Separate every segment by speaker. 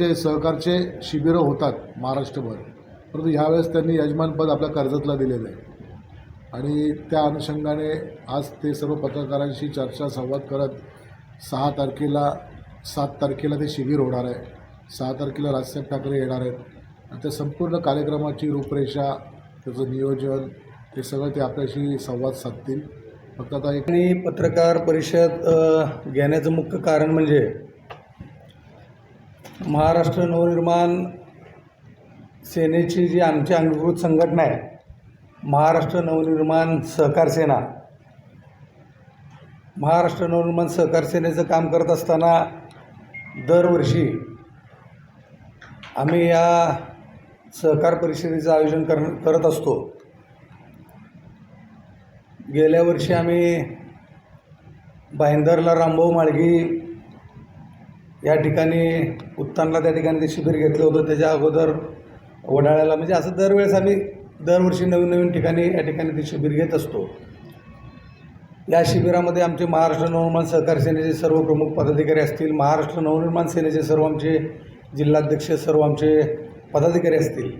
Speaker 1: जे सहकारचे शिबिरं होतात महाराष्ट्रभर. परंतु ह्यावेळेस त्यांनी यजमानपद आपल्या कर्जतला दिलेलं आहे. आणि त्या अनुषंगाने आज ते सर्व पत्रकारांशी चर्चा संवाद करत सहा तारखेला सात तारखेला ते शिबिर होणार आहे. सहा तारखेला राजसाहेब ठाकरे येणार आहेत. आणि त्या संपूर्ण कार्यक्रमाची रूपरेषा त्याचं नियोजन ते सगळं ते आपल्याशी संवाद साधतील. फक्त आता एक
Speaker 2: पत्रकार परिषद घेण्याचं मुख्य कारण म्हणजे महाराष्ट्र नवनिर्माण सेनेची जी आमची अंगीकृत संघटना आहे महाराष्ट्र नवनिर्माण सहकार सेना. महाराष्ट्र नवनिर्माण सहकार सेनेचं काम करत असताना दरवर्षी आम्ही या सहकार परिषदेचं आयोजन कर करत असतो. गेल्या वर्षी आम्ही भाईंदरला रामभाऊ माळगी या ठिकाणी उत्तानला त्या ठिकाणी ते शिबिर घेतलं होतं. त्याच्या अगोदर वडाळ्याला म्हणजे असं दरवेळेस आम्ही दरवर्षी नवीन नवीन ठिकाणी या ठिकाणी ते शिबिर घेत असतो. या शिबिरामध्ये आमचे महाराष्ट्र नवनिर्माण सहकार सेनेचे सर्व प्रमुख पदाधिकारी असतील महाराष्ट्र नवनिर्माण सेनेचे सर्व आमचे जिल्हाध्यक्ष सर्व आमचे पदाधिकारी असतील.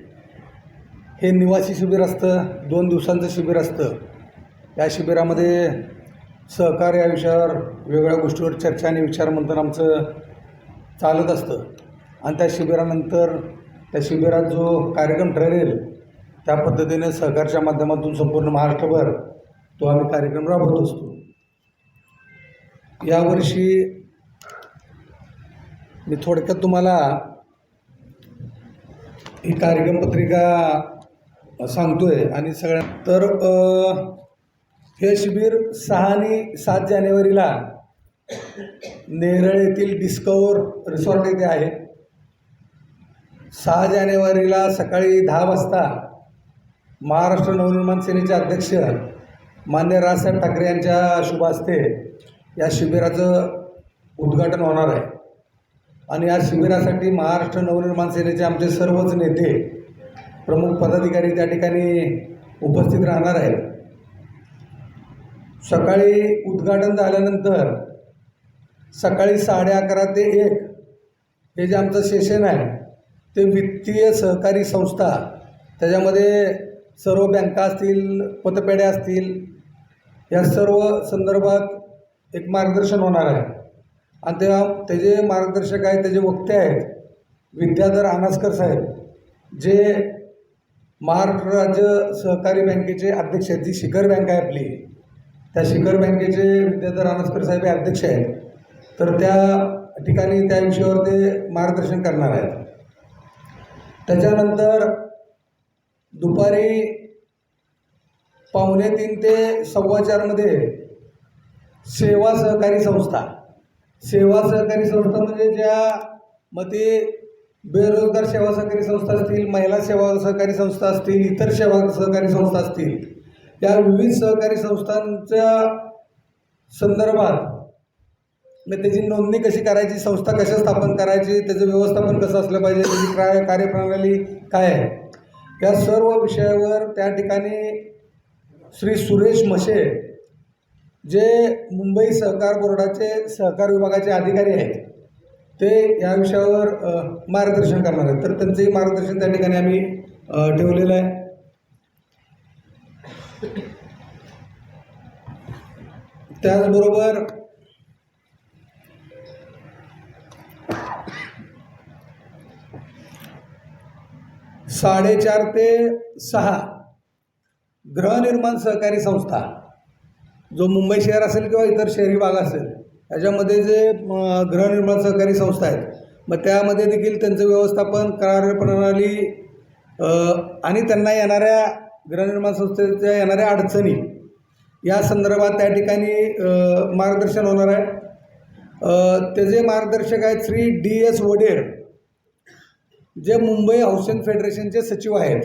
Speaker 2: हे निवासी शिबिर असतं दोन दिवसांचं शिबिर असतं. या शिबिरामध्ये सहकार या विषयावर वेगवेगळ्या गोष्टीवर चर्चा आणि विचारमंथन आमचं चालत असतं. आणि त्या शिबिरानंतर त्या शिबिरात जो कार्यक्रम ठरेल त्या पद्धतीने सहकारच्या माध्यमातून संपूर्ण महाराष्ट्रभर तो आम्ही कार्यक्रम राबवत असतो. यावर्षी मी थोडक्यात तुम्हाला ही कार्यक्रम पत्रिका सांगतोय आणि सगळ्या तर हे शिबिर सहा आणि सात जानेवारीला नेरळ येथील डिस्कवर रिसॉर्ट येथे आहे. सहा जानेवारीला सकाळी दहा वाजता महाराष्ट्र नवनिर्माण सेनेचे अध्यक्ष मान्य राजसाहेब ठाकरे यांच्या शुभ हस्ते या शिबिराचं उद्घाटन होणार आहे. आणि या शिबिरासाठी महाराष्ट्र नवनिर्माण सेनेचे आमचे सर्वच नेते प्रमुख पदाधिकारी त्या ठिकाणी उपस्थित राहणार आहेत. सकाळी उद्घाटन झाल्यानंतर सकाळी साडे अकरा ते एक. हे जे आमचं सेशन आहे ते वित्तीय सहकारी संस्था त्याच्यामध्ये सर्व बँका असतील पतपेढ्या असतील या सर्व संदर्भात एक मार्गदर्शन होणार आहे. आणि तेव्हा त्याचे मार्गदर्शक आहेत त्याचे वक्ते आहेत विद्याधर अनासकर साहेब जे महाराष्ट्र राज्य सहकारी बँकेचे अध्यक्ष आहेत जी शिखर बँक आहे आपली त्या शिखर बँकेचे विद्याधर अनासकर साहेब हे अध्यक्ष आहेत. तर त्या ठिकाणी त्या विषयावर ते मार्गदर्शन करणार आहेत. त्याच्यानंतर दुपारी पावणे तीन ते सव्वा चारमध्ये सेवा सहकारी संस्था. सेवा सहकारी संस्था म्हणजे ज्या मते बेरोजगार सेवा सहकारी संस्था असतील महिला सेवा सहकारी संस्था असतील इतर सेवा सहकारी संस्था असतील या विविध सहकारी संस्थांच्या संदर्भात मग त्याची नोंदणी कशी करायची? संस्था कशा स्थापन करायची? त्याचं व्यवस्थापन कसं असलं पाहिजे? त्याची काय कार्यप्रणाली काय आहे? या सर्व विषयावर त्या ठिकाणी श्री सुरेश मशे जे मुंबई सहकार बोर्डाचे सहकार विभागाचे अधिकारी आहेत ते या विषयावर मार्गदर्शन करणार आहेत. तर त्यांचंही मार्गदर्शन त्या ठिकाणी आम्ही ठेवलेलं आहे. त्याचबरोबर साडेचार ते सहा. गृहनिर्माण सहकारी संस्था. जो मुंबई शहर असेल किंवा इतर शहरी भाग असेल याच्यामध्ये जे गृहनिर्माण सहकारी संस्था आहेत मग त्यामध्ये देखील त्यांचं व्यवस्थापन कार्यप्रणाली आणि त्यांना येणाऱ्या गृहनिर्माण संस्थेच्या येणाऱ्या अडचणी या संदर्भात त्या ठिकाणी मार्गदर्शन होणार आहे. त्याचे मार्गदर्शक आहेत श्री डी एस वडेर जे मुंबई हाऊसिंग फेडरेशनचे सचिव आहेत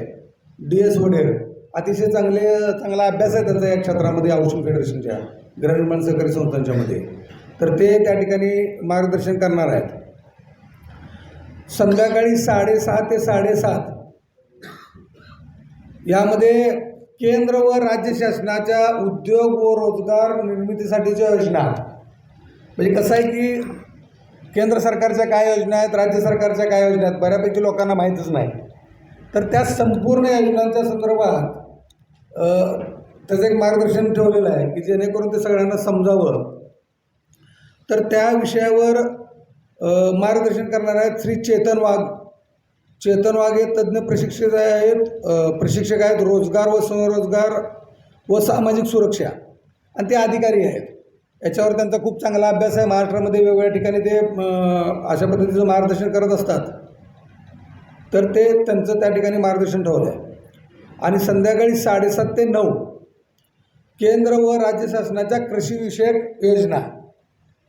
Speaker 2: डी एस वडेर अतिशय चांगले चांगला अभ्यास आहे त्यांचा या क्षेत्रामध्ये हाऊसिंग फेडरेशनच्या गृहनिर्माण सहकारी संस्थांच्यामध्ये तर ते त्या ठिकाणी मार्गदर्शन करणार आहेत. संध्याकाळी साडेसहा ते साडेसात यामध्ये केंद्र व राज्य शासनाच्या उद्योग व रोजगार निर्मितीसाठीच्या योजना. म्हणजे कसं आहे की केंद्र सरकारच्या काय योजना आहेत राज्य सरकारच्या काय योजना आहेत बऱ्यापैकी लोकांना माहीतच नाही. तर त्या संपूर्ण योजनांच्या संदर्भात त्याचं एक मार्गदर्शन ठेवलेलं आहे की जेणेकरून ते सगळ्यांना समजावं. तर त्या विषयावर मार्गदर्शन करणार आहेत श्री चेतन वाघ. चेतन वाघ हे तज्ज्ञ प्रशिक्षक आहेत प्रशिक्षक आहेत रोजगार व स्वरोजगार व सामाजिक सुरक्षा. आणि ते अधिकारी आहेत. याच्यावर त्यांचा खूप चांगला अभ्यास आहे. महाराष्ट्रामध्ये वेगवेगळ्या ठिकाणी ते अशा पद्धतीचं मार्गदर्शन करत असतात. तर ते त्यांचं त्या ठिकाणी मार्गदर्शन ठेवलं आहे आणि संध्याकाळी साडेसात ते नऊ केंद्र व राज्य शासनाच्या कृषीविषयक योजना.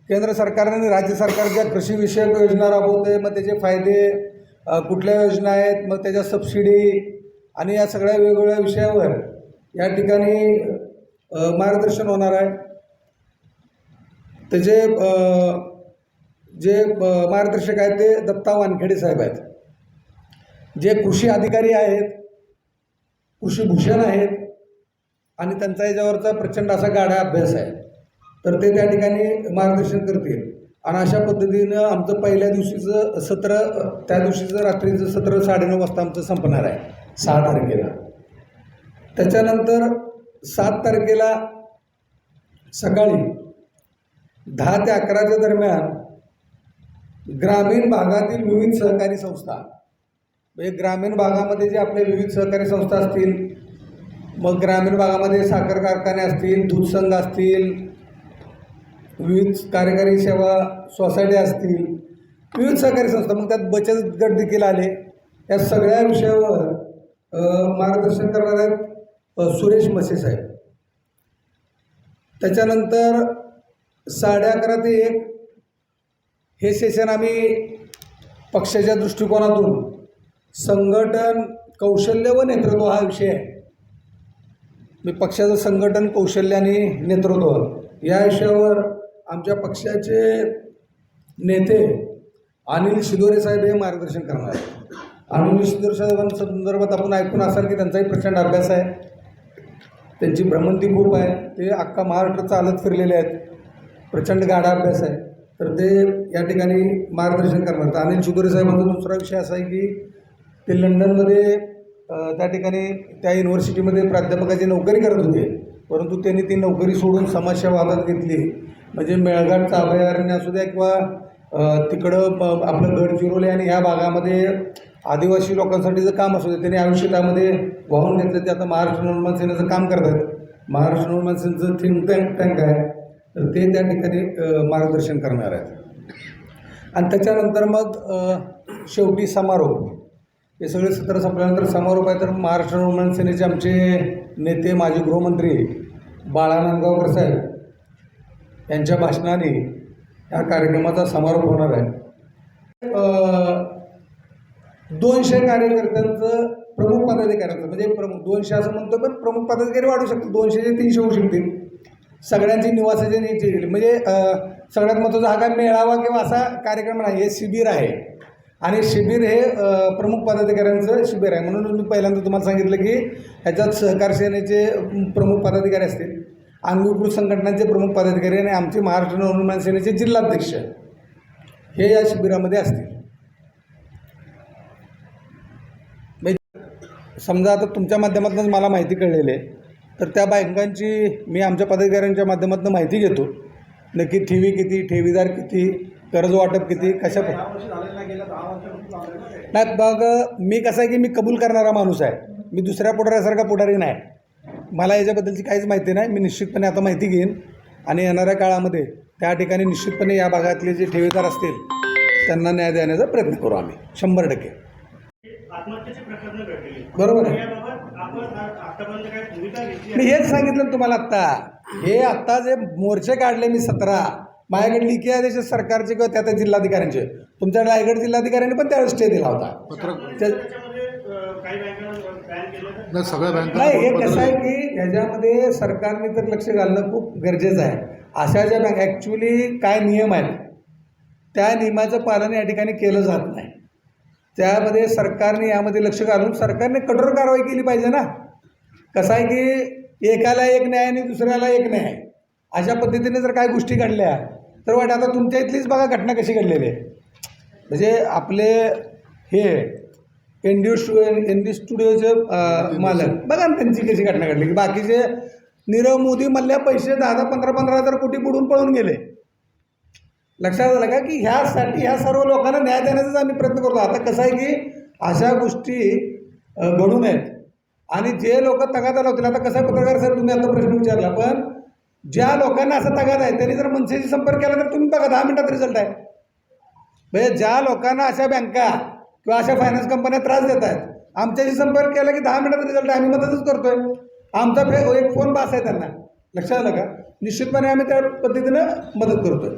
Speaker 2: केंद्र सरकारने आणि राज्य सरकारच्या कृषीविषयक योजना राबवते. मग त्याचे फायदे कुठल्या योजना आहेत? मग त्याच्या सबसिडी आणि या सगळ्या वेगवेगळ्या विषयावर या ठिकाणी मार्गदर्शन होणार आहे. त्याचे जे मार्गदर्शक आहेत ते दत्ता वानखेडे साहेब आहेत. जे कृषी अधिकारी आहेत कृषीभूषण आहेत आणि त्यांचा याच्यावरचा प्रचंड असा गाढा अभ्यास आहे. तर ते त्या ठिकाणी मार्गदर्शन करतील. आणि अशा पद्धतीनं आमचं पहिल्या दिवशीचं सत्र त्या दिवशीचं रात्रीचं सत्र साडेनऊ वाजता आमचं संपणार आहे सहा तारखेला. त्याच्यानंतर सात तारखेला सकाळी दहा ते अकराच्या दरम्यान ग्रामीण भागातील विविध सहकारी संस्था म्हणजे ग्रामीण भागामध्ये जे आपले विविध सहकारी संस्था असतील मग ग्रामीण भागामध्ये साखर कारखाने असतील दूध संघ असतील विविध कार्यकारी सेवा सोसायटी असतील विविध सहकारी संस्था मग त्यात बचत गट देखील आले. या सगळ्या विषयावर मार्गदर्शन करणार आहेत सुरेश मसे साहेब. त्याच्यानंतर साडे अकरा ते एक हे सेशन आम्ही पक्षाच्या दृष्टिकोनातून संघटन कौशल्य व नेतृत्व हा विषय आहे. मी पक्षाचं संघटन कौशल्य आणि नेतृत्व या विषयावर आमच्या पक्षाचे नेते अनिल शिदोरे साहेब हे मार्गदर्शन करणार आहेत. अनिल शिदोरे साहेबांच्या संदर्भात आपण ऐकून असाल की त्यांचाही प्रचंड अभ्यास आहे. त्यांची भ्रमंती खूप आहे. ते अख्खा महाराष्ट्र चालत फिरलेले आहेत. प्रचंड गाढा अभ्यास आहे. तर ते या ठिकाणी मार्गदर्शन करणार. तर अनिल शिदोरे साहेबांचा दुसरा विषय असा आहे की ते लंडनमध्ये त्या ठिकाणी त्या युनिव्हर्सिटीमध्ये प्राध्यापकाची नोकरी करत होते. परंतु त्यांनी ती नोकरी सोडून समस्या हातात घेतली. म्हणजे मेळघाटचं अभयारण्य असू द्या किंवा तिकडं आपलं गडचिरोली आणि ह्या भागामध्ये आदिवासी लोकांसाठीचं काम असू दे त्यांनी आयुष्य त्यामध्ये वाहून घेतलं. ते आता महाराष्ट्र निर्माण सेनेचं काम करतात. महाराष्ट्र निर्माण सेनेचं थिंक टँक टँक आहे. ते त्या ठिकाणी मार्गदर्शन करणार आहेत. आणि त्याच्यानंतर मग शेवटी समारोप. हे सगळे सत्र संपल्यानंतर समारोप आहे तर महाराष्ट्र निर्माण सेनेचे आमचे नेते माजी गृहमंत्री बाळा नांदगावकर साहेब यांच्या भाषणाने या कार्यक्रमाचा समारोप होणार आहे. दोनशे कार्यकर्त्यांचं प्रमुख पदाधिकाऱ्यांचं म्हणजे प्रमुख दोनशे असं म्हणतो पण प्रमुख पदाधिकारी वाढू शकतो दोनशे ते तीनशे होऊ शकतील. सगळ्यांची निवासाची केली म्हणजे सगळ्यात महत्त्वाचा हा काय मेळावा किंवा असा कार्यक्रम नाही हे शिबिर आहे. आणि शिबिर हे प्रमुख पदाधिकाऱ्यांचं शिबिर आहे. म्हणून मी पहिल्यांदा तुम्हाला सांगितलं की ह्याच्यात सहकार सेनेचे प्रमुख पदाधिकारी असतील अंगीकृत संघटनांचे प्रमुख पदाधिकारी आणि आमचे महाराष्ट्र नवनिर्माण सेनेचे जिल्हाध्यक्ष हे या शिबिरामध्ये असतील. म्हणजे समजा आता तुमच्या माध्यमातूनच मला माहिती कळलेली आहे. तर त्या बँकांची मी आमच्या पदाधिकाऱ्यांच्या माध्यमातून माहिती घेतो. नक्की ठेवी किती ठेवीदार किती कर्ज वाटप किती कशा नाही मग मी कसं आहे की मी कबूल करणारा माणूस आहे. मी दुसऱ्या पुढाऱ्यासारखा पुढारी नाही. मला याच्याबद्दलची काहीच माहिती नाही. मी निश्चितपणे आता माहिती घेईन. आणि येणाऱ्या काळामध्ये त्या ठिकाणी निश्चितपणे या भागातले जे ठेवीदार असतील त्यांना न्याय देण्याचा प्रयत्न करू आम्ही. शंभर टक्के. बरोबर आहे. मी हेच सांगितलं ना तुम्हाला आत्ता. हे आत्ता जे मोर्चे काढले मी सतरा माझ्याकडे लिखी आदेश सरकारचे किंवा त्या त्या जिल्हाधिकाऱ्यांचे. तुमच्या रायगड जिल्हाधिकाऱ्यांनी पण त्यावेळेस स्टे दिला होता.
Speaker 1: नाही
Speaker 2: हे कसं आहे की ह्याच्यामध्ये सरकारने तर लक्ष घालणं खूप गरजेचं आहे. अशा ज्या बँक ॲक्च्युली काय नियम आहेत त्या नियमाचं पालन या ठिकाणी केलं जात नाही. त्यामध्ये सरकारने यामध्ये लक्ष घालून सरकारने कठोर कारवाई केली पाहिजे ना. कसं आहे की एकाला एक न्याय आणि दुसऱ्याला एक न्याय. अशा पद्धतीने जर काय गोष्टी घडल्या तर वाट आता तुमच्या इथलीच बघा घटना कशी घडलेली आहे. म्हणजे आपले हे एन डी स्टु एन डी स्टुडिओचे मालक. बघा ना त्यांची कशी घटना घडली. की बाकीचे नीरव मोदी मधल्या पैसे दहा दहा पंधरा पंधरा हजार कोटी बुडून पळून गेले. लक्षात आलं का की ह्यासाठी ह्या सर्व लोकांना न्याय देण्याचाच आम्ही प्रयत्न करतो. आता कसं आहे की अशा गोष्टी घडू नयेत. आणि जे लोक तगादा लावतील आता कसं आहे पत्रकार सर तुम्ही आता प्रश्न विचारला पण ज्या लोकांना असा तगादा आहे त्यांनी जर मनसेशी संपर्क केला तर तुम्ही बघा दहा मिनटात रिझल्ट आहे. म्हणजे ज्या लोकांना अशा बँका किंवा अशा फायनान्स कंपन्या त्रास देत आहेत आमच्याशी संपर्क केला की दहा मिनटात रिझल्ट आहे आम्ही मदतच करतोय. आमचा फे एक फोन बास आहे त्यांना. लक्षात आलं का? निश्चितपणे आम्ही त्या पद्धतीनं मदत करतोय.